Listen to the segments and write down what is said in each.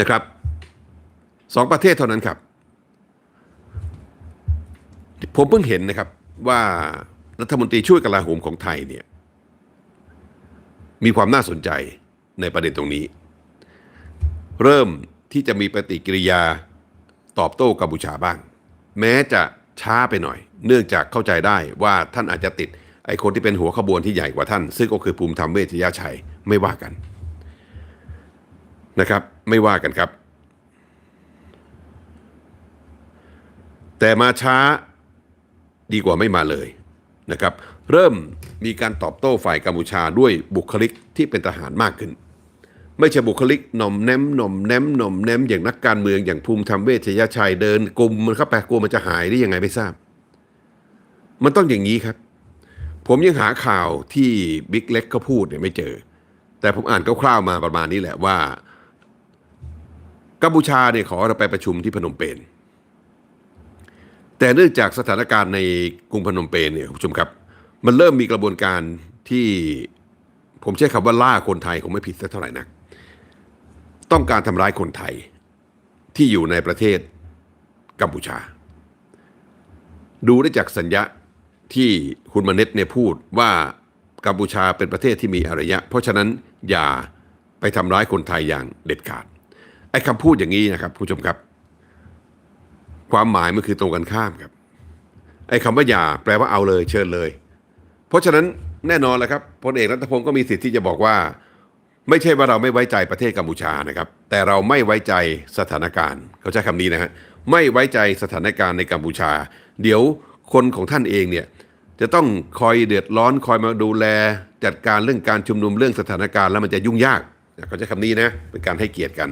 นะครับสองประเทศเท่านั้นครับ ผมเพิ่งเห็นนะครับว่ารัฐมนตรีช่วยกลาโหมของไทยเนี่ยมีความน่าสนใจในประเด็นตรงนี้ เริ่มที่จะมีปฏิกิริยาตอบโต้กัมพูชาบ้าง แม้จะช้าไปหน่อย เนื่องจากเข้าใจได้ว่าท่านอาจจะติดไอ้คนที่เป็นหัวขบวนที่ใหญ่กว่าท่าน ซึ่งก็คือภูมิธรรมเวชยชัยไม่ว่ากัน นะครับ ไม่ว่ากันครับ แต่มาช้าดีกว่าไม่มาเลยนะครับ เริ่มมีการตอบโต้ฝ่ายกัมพูชาด้วยบุคลิกที่เป็นทหารมากขึ้น ไม่ใช่บุคลิกหน่อมแนมหน่อมแนมหน่อมแนมอย่างนักการเมืองอย่างภูมิธรรมเวชยชัยเดินกลุ่มมันเข้าไปกลัวมันจะหายได้ยังไงไม่ทราบ มันต้องอย่างนี้ครับ ผมยังหาข่าวที่บิ๊กเล็กเขาพูดเนี่ยไม่เจอ แต่ผมอ่านคร่าวๆมาประมาณนี้แหละว่า กัมพูชาเนี่ยขอเราไปประชุมที่พนมเปญแต่เนื่องจากสถานการณ์ในกรุงพนมเปญเนี่ยคุณผู้ชมครับ มันเริ่มมีกระบวนการที่ผมใช้คำว่าล่าคนไทยคงไม่ผิดสักเท่าไหร่นัก ต้องการทำร้ายคนไทยที่อยู่ในประเทศกัมพูชา ดูได้จากสัญญาที่คุณมเน็ตเนี่ยพูดว่ากัมพูชาเป็นประเทศที่มีอารยะ เพราะฉะนั้นอย่าไปทำร้ายคนไทยอย่างเด็ดขาด ไอ้คำพูดอย่างนี้นะครับผู้ชมครับ ความหมายมันคือตรงกันข้ามครับ ไอ้คำว่าอย่าแปลว่าเอาเลยเชิญเลย เพราะฉะนั้นแน่นอนแหละครับพลเอกรัฐพงศ์ก็มีสิทธิ์ที่จะบอกว่า ไม่ใช่ว่าเราไม่ไว้ใจประเทศกัมพูชานะครับ แต่เราไม่ไว้ใจสถานการณ์เขาใช้คำนี้นะฮะไม่ไว้ใจสถานการณ์ในกัมพูชา เดี๋ยวคนของท่านเองเนี่ยจะต้องคอยเดือดร้อนคอยมาดูแล จัดการเรื่องการชุมนุมเรื่องสถานการณ์แล้วมันจะยุ่งยากเขาใช้คำนี้นะเป็นการให้เกียรติกัน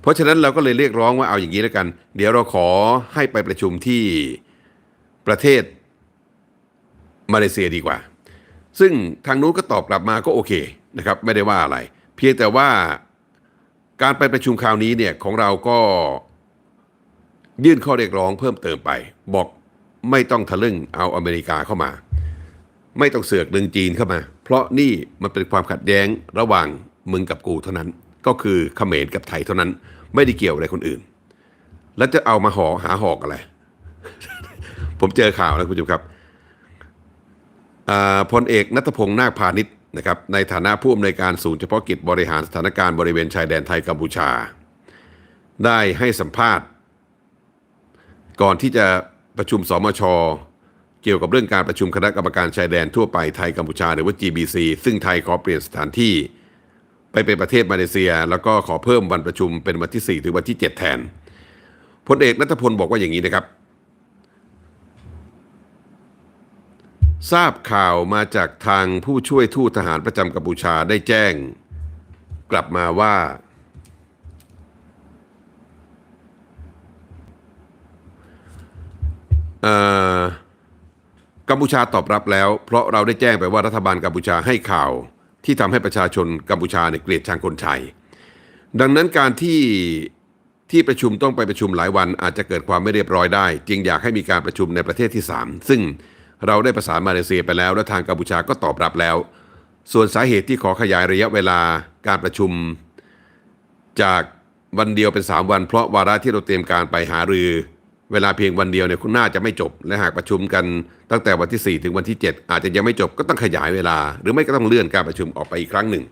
เพราะฉะนั้นเราก็เลยเรียกร้องว่าเอาอย่างนี้แล้วกัน เดี๋ยวเราขอให้ไปประชุมที่ประเทศมาเลเซียดีกว่า ซึ่งทางนู้นก็ตอบกลับมาก็โอเคนะครับไม่ได้ว่าอะไร เพียงแต่ว่าการไปประชุมคราวนี้เนี่ยของเราก็ยื่นข้อเรียกร้องเพิ่มเติมไป บอกไม่ต้องทะลึ่งเอาอเมริกาเข้ามา ไม่ต้องเสือกดึงจีนเข้ามา เพราะนี่มันเป็นความขัดแย้งระหว่างมึงกับกูเท่านั้น ก็คือเขมรกับไทยเท่านั้น ไม่ได้เกี่ยวอะไรคนอื่น แล้วจะเอามาหอหาหอกอะไร ผมเจอข่าวแล้วคุณผู้ชมครับพลเอกนัทพงศ์นาคพาณิชย์นะครับในฐานะผู้อำนวยการศูนย์เฉพาะกิจบริหารสถานการณ์บริเวณชายแดนไทยกัมพูชา ได้ให้สัมภาษณ์ ก่อนที่จะประชุมสมช เกี่ยวกับเรื่องการประชุมคณะกรรมการชายแดนทั่วไปไทยกัมพูชาหรือว่า GBC ซึ่งไทยขอเปลี่ยนสถานที่ ไปเป็นประเทศมาเลเซีย แล้วก็ขอเพิ่มวันประชุมเป็นวันที่ 4 ถึงวันที่ 7 แทนพลเอกนัทพลบอกว่าอย่างนี้นะครับ ทราบข่าวมาจากทางผู้ช่วยทูตทหารประจำกัมพูชาได้แจ้ง กลับมาว่าเอ่อกัมพูชาตอบรับแล้ว เพราะเราได้แจ้งไปว่ารัฐบาลกัมพูชาให้ข่าว ที่ทำให้ประชาชนกัมพูชาเนี่ยเกลียดชังคนไทย ดังนั้นการที่ที่ประชุมต้องไปประชุมหลายวันอาจจะเกิดความไม่เรียบร้อยได้ จึงอยากให้มีการประชุมในประเทศที่ 3 ซึ่งเราได้ประสานมาเลเซียไปแล้ว และทางกัมพูชาก็ตอบรับแล้ว ส่วนสาเหตุที่ขอขยายระยะเวลาการประชุม จากวันเดียวเป็น 3 วัน เพราะวาระที่เราเตรียมการไปหารือ เวลาเพียงวันเดียวเนี่ยคุณน่าจะไม่จบ และหากประชุมกันตั้งแต่วันที่ 4 ถึงวันที่ 7 อาจจะยังไม่จบก็ต้องขยายเวลา หรือไม่ก็ต้องเลื่อนการประชุมออกไปอีกครั้งหนึ่ง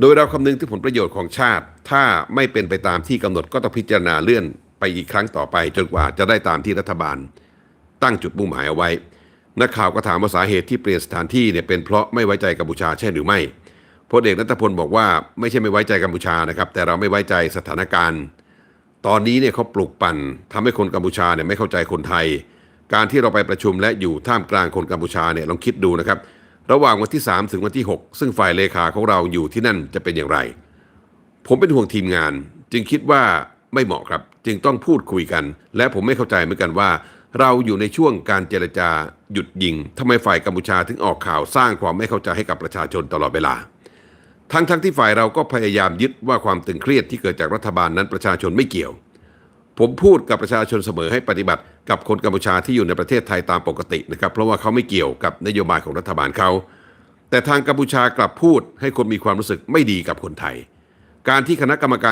โดยเราคำนึงถึงผลประโยชน์ของชาติ ถ้าไม่เป็นไปตามที่กำหนดก็ต้องพิจารณาเลื่อนไปอีกครั้งต่อไป จนกว่าจะได้ตามที่รัฐบาล ตั้งจุดมุ่งหมายเอาไว้นักข่าวก็ถามว่าสาเหตุที่เปลี่ยนสถานที่เนี่ยเป็นเพราะไม่ไว้ใจกัมพูชาใช่หรือไม่พลเอกนัทพลบอกว่าไม่ใช่ไม่ไว้ใจกัมพูชานะครับแต่เราไม่ไว้ใจสถานการณ์ ตอนนี้เนี่ยเขาปลุกปั่นทำให้คนกัมพูชาเนี่ยไม่เข้าใจคนไทย การที่เราไปประชุมและอยู่ท่ามกลางคนกัมพูชาเนี่ยลองคิดดูนะครับ ระหว่างวันที่ 3 ถึงวันที่ 6 ซึ่งฝ่ายเลขาของเราอยู่ที่นั่นจะเป็นอย่างไร ผมเป็นห่วงทีมงาน จึงคิดว่าไม่เหมาะครับ จึงต้องพูดคุยกัน และผมไม่เข้าใจเหมือนกันว่า เราอยู่ในช่วงการเจรจาหยุดยิงทำไมฝ่ายกัมพูชาถึงออกข่าวสร้างความไม่เข้าใจให้กับประชาชนตลอดเวลา ทั้งทั้งที่ฝ่ายเราก็พยายามยึดว่าความตึงเครียดที่เกิดจากรัฐบาลนั้นประชาชนไม่เกี่ยว ผมพูดกับประชาชนเสมอให้ปฏิบัติกับคนกัมพูชาที่อยู่ในประเทศไทยตามปกตินะครับ เพราะว่าเขาไม่เกี่ยวกับนโยบายของรัฐบาลเขา แต่ทางกัมพูชากลับพูดให้คนมีความรู้สึกไม่ดีกับคนไทย การที่คณะกรรมการ